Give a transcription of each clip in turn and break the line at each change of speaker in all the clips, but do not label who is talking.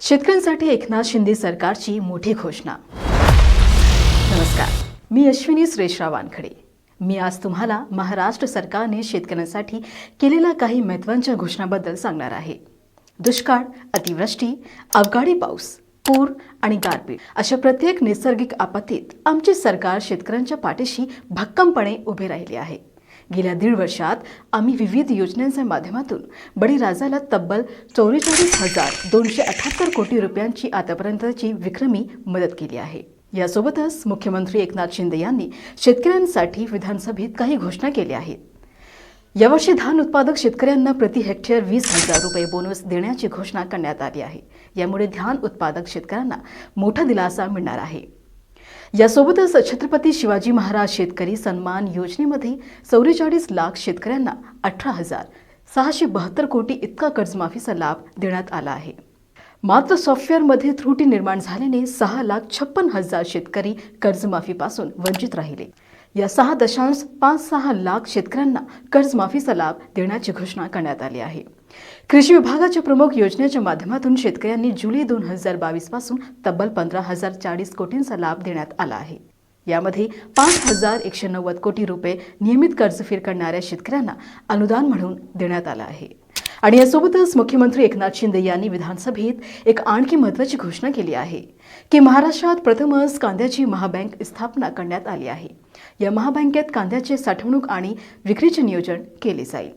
शेतकऱ्यांसाठी एकनाथ शिंदे सरकारची मोठी घोषणा. नमस्कार. मी अश्विनी सुरेशराव वानखडे. मी आज तुम्हाला महाराष्ट्र सरकारने शेतकऱ्यांसाठी केलेल्या काही महत्त्वाच्या घोषणाबद्दल सांगणार आहे. दुष्काळ अतिवृष्टी अवकाळी पाऊस पूर आणि गारपीट अशा प्रत्येक नैसर्गिक आपत्तीत आमचे सरकार शेतकऱ्यांच्या पाठीशी भक्कमपणे उभे राहिले आहे. गेल्या दीड वर्षात आम्ही विविध योजनांच्या माध्यमातून बळीराजाला तब्बल चौवेचाळीस हजार दोनशे अठ्याहत्तर कोटी रुपयांची आतापर्यंतची विक्रमी मदत केली आहे. यासोबतच मुख्यमंत्री एकनाथ शिंदे यांनी शेतकऱ्यांसाठी विधानसभेत काही घोषणा केल्या आहेत. यावर्षी धान उत्पादक शेतकऱ्यांना प्रति हेक्टेअर वीस हजार रुपये बोनस देण्याची घोषणा करण्यात आली आहे. यामुळे धान उत्पादक शेतकऱ्यांना मोठा दिलासा मिळणार आहे. यासोबतच छत्रपती शिवाजी महाराज शेतकरी सन्मान योजनेमध्ये चौवेचाळीस लाख शेतकऱ्यांना अठरा हजार सहाशे बहात्तर कोटी इतका कर्जमाफीचा लाभ देण्यात आला आहे. मात्र सॉफ्टवेअरमध्ये त्रुटी निर्माण झाल्याने सहा लाख छप्पन हजार शेतकरी कर्जमाफीपासून वंचित राहिले. या सहा दशांश पाच सहा लाख शेतकऱ्यांना कर्जमाफीचा लाभ देण्याची घोषणा करण्यात आली आहे. कृषी विभागाच्या प्रमुख योजनेच्या माध्यमातून शेतकऱ्यांनी जुलै दोन हजार बावीसपासून तब्बल पंधरा हजार चाळीस कोटींचा लाभ देण्यात आला आहे. यामध्ये पाच हजार एकशे नव्वद कोटी रुपये नियमित कर्जफेड करणाऱ्या शेतकऱ्यांना अनुदान म्हणून देण्यात आलं आहे. आणि यासोबतच मुख्यमंत्री एकनाथ शिंदे यांनी विधानसभेत एक आणखी महत्त्वाची घोषणा केली आहे की महाराष्ट्रात प्रथमच कांद्याची महाबँक स्थापना करण्यात आली आहे. या महाबँकेत कांद्याचे साठवणूक आणि विक्रीचे नियोजन केले जाईल.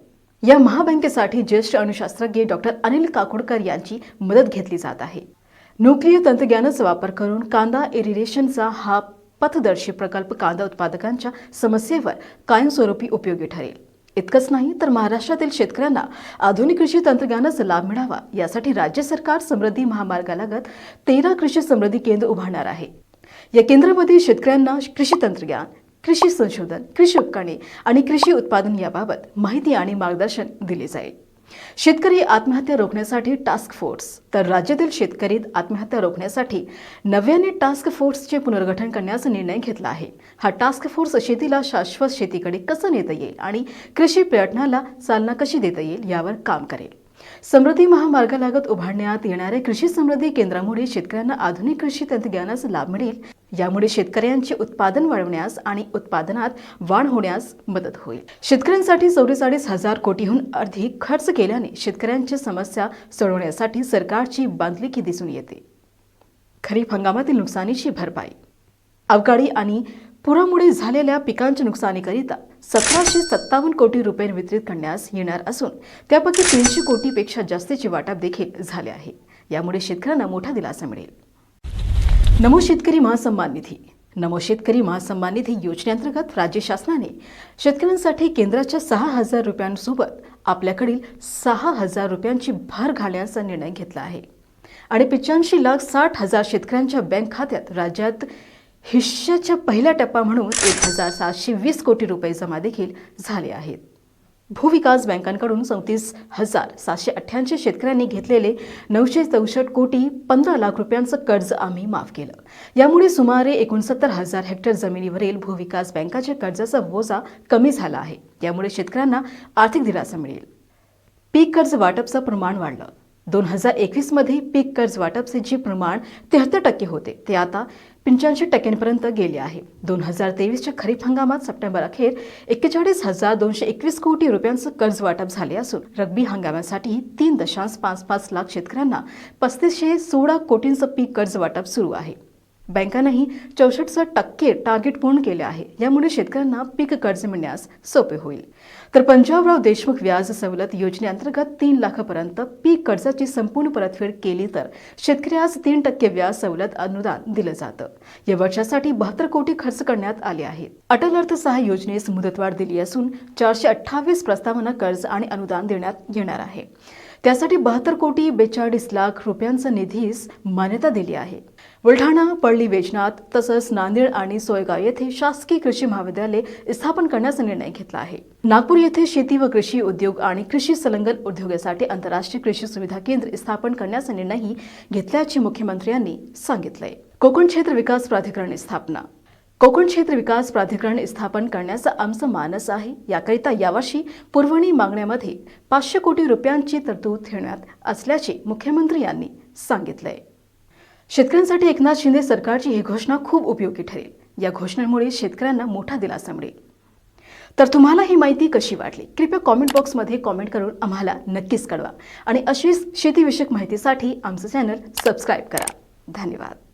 या महाबँकेसाठी ज्येष्ठ अणुशास्त्रज्ञ डॉक्टर अनिल काकोडकर यांची मदत घेतली जात आहे. न्यूक्लिअर तंत्रज्ञानाचा वापर करून कांदा एरिरेशनचा हा पथदर्शी प्रकल्प कांदा उत्पादकांच्या समस्येवर कायमस्वरूपी उपयोगी ठरेल. इतकंच नाही तर महाराष्ट्रातील शेतकऱ्यांना आधुनिक कृषी तंत्रज्ञानाचा लाभ मिळावा. यासाठी राज्य सरकार समृद्धी महामार्गालगत तेरा कृषी समृद्धी केंद्र उभारणार आहे. या केंद्रामध्ये शेतकऱ्यांना कृषी तंत्रज्ञान कृषी संशोधन कृषी उपकरणे आणि कृषी उत्पादन याबाबत माहिती आणि मार्गदर्शन दिले जाईल. शेतकरी आत्महत्या रोखण्यासाठी टास्क फोर्स तर राज्यातील शेतकरी आत्महत्या रोखण्यासाठी नव्याने टास्क फोर्सचे पुनर्गठन करण्याचा निर्णय घेतला आहे. हा टास्क फोर्स शेतीला शाश्वत शेतीकडे कसं नेता येईल आणि कृषी पर्यटनाला चालना कशी देता येईल यावर काम करेल. समृद्धी महामार्गालागत उभारण्यात येणाऱ्या कृषी समृद्धी केंद्रामुळे शेतकऱ्यांना आधुनिक कृषी तंत्रज्ञानाचा लाभ मिळेल. यामुळे शेतकऱ्यांचे उत्पादन वाढवण्यास आणि उत्पादनात वाढ होण्यास मदत होईल. शेतकऱ्यांसाठी चौवेचाळीस हजार कोटीहून अधिक खर्च केल्याने शेतकऱ्यांच्या समस्या सोडवण्यासाठी सरकारची बांधिलकी दिसून येते. खरीप हंगामातील नुकसानीची भरपाई अवकाळी आणि पुरामुळे झालेल्या पिकांच्या नुकसानीकरिता सतराशे सत्तावन्न कोटी रुपये वितरित करण्यास येणार असून त्यापैकी तीनशे कोटीपेक्षा जास्तीचे वाटप देखील झाले आहे. यामुळे शेतकऱ्यांना मोठा दिलासा मिळेल. नमो शेतकरी महासन्मान निधी. नमो शेतकरी महासन्मान निधी योजनेअंतर्गत राज्य शासनाने शेतकऱ्यांसाठी केंद्राच्या सहा हजार रुपयांसोबत आपल्याकडील सहा हजार रुपयांची भर घालण्याचा निर्णय घेतला आहे. आणि पंच्याऐंशी लाख साठ हजार शेतकऱ्यांच्या बँक खात्यात राज्यात हिश्श्याच्या पहिला टप्पा म्हणून एक हजार सातशे वीस कोटी रुपये जमा देखील झाले आहेत. भूविकास बँकांकडून चौतीस हजार सातशे अठ्ठ्याऐंशी शेतकऱ्यांनी घेतलेले नऊशे चौसष्ट कोटी पंधरा लाख रुपयांचं कर्ज आम्ही माफ केलं. यामुळे सुमारे एकोणसत्तर हजार हेक्टर जमिनीवरील भूविकास बँकाच्या कर्जाचा बोजा कमी झाला आहे. यामुळे शेतकऱ्यांना आर्थिक दिलासा मिळेल. पीक कर्ज वाटपचं प्रमाण वाढलं. दोन हजार एकवीसमध्ये पीक कर्ज वाटपचे जे प्रमाण तेहत्तर टक्के होते ते आता पंच्याऐंशी टक्क्यांपर्यंत गेले आहे. दोन हजार तेवीसच्या खरीप हंगामात सप्टेंबर अखेर एक्केचाळीस हजार दोनशे एकवीस कोटी रुपयांचं कर्ज वाटप झाले असून रब्बी हंगामासाठी तीन दशांश पाच पाच लाख शेतकऱ्यांना पस्तीसशे सोळा कोटींचं पीक कर्ज वाटप सुरू आहे. बँकांनाही चौसष्ट टक्के टार्गेट पूर्ण केले आहे. यामुळे शेतकऱ्यांना पीक कर्ज मिळण्यास सोपे होईल. तर पंजाबराव देशमुख व्याज सवलत योजनेअंतर्गत तीन लाखापर्यंत पीक कर्जाची संपूर्ण परतफेड केली तर शेतकऱ्यास तीन टक्के व्याज सवलत अनुदान दिलं जातं. या वर्षासाठी बहात्तर कोटी खर्च करण्यात आले आहेत अटल अर्थसहाय्य योजनेस मुदतवाढ दिली असून चारशे अठ्ठावीस प्रस्तावना कर्ज आणि अनुदान देण्यात येणार आहे. त्यासाठी बहात्तर कोटी बेचाळीस लाख रुपयांचा निधीस मान्यता दिली आहे. बुलढाणा पळली वेजनाथ तसंच नांदेड आणि सोयगाव येथे शासकीय कृषी महाविद्यालय स्थापन करण्याचा निर्णय घेतला आहे. नागपूर येथे शेती व कृषी उद्योग आणि कृषी संलग्न उद्योगासाठी आंतरराष्ट्रीय कृषी सुविधा केंद्र स्थापन करण्याचा निर्णयही घेतल्याचे मुख्यमंत्र्यांनी सांगितलंय. कोकण क्षेत्र विकास प्राधिकरण स्थापना. कोकण क्षेत्र विकास प्राधिकरण स्थापन करण्याचा आमचा मानस आहे. याकरिता यावर्षी पुरवणी मागण्यामध्ये पाचशे कोटी रुपयांची तरतूद ठेवण्यात असल्याचे मुख्यमंत्री यांनी सांगितलंय. शेतकऱ्यांसाठी एकनाथ शिंदे सरकारची ही घोषणा खूप उपयोगी ठरेल. या घोषणेमुळे शेतकऱ्यांना मोठा दिलासा मिळेल. तर तुम्हाला ही माहिती कशी वाटली? कृपया कॉमेंट बॉक्समध्ये कॉमेंट करून आम्हाला नक्कीच कळवा. आणि अशीच शेतीविषयक माहितीसाठी आमचं चॅनल सबस्क्राईब करा. धन्यवाद.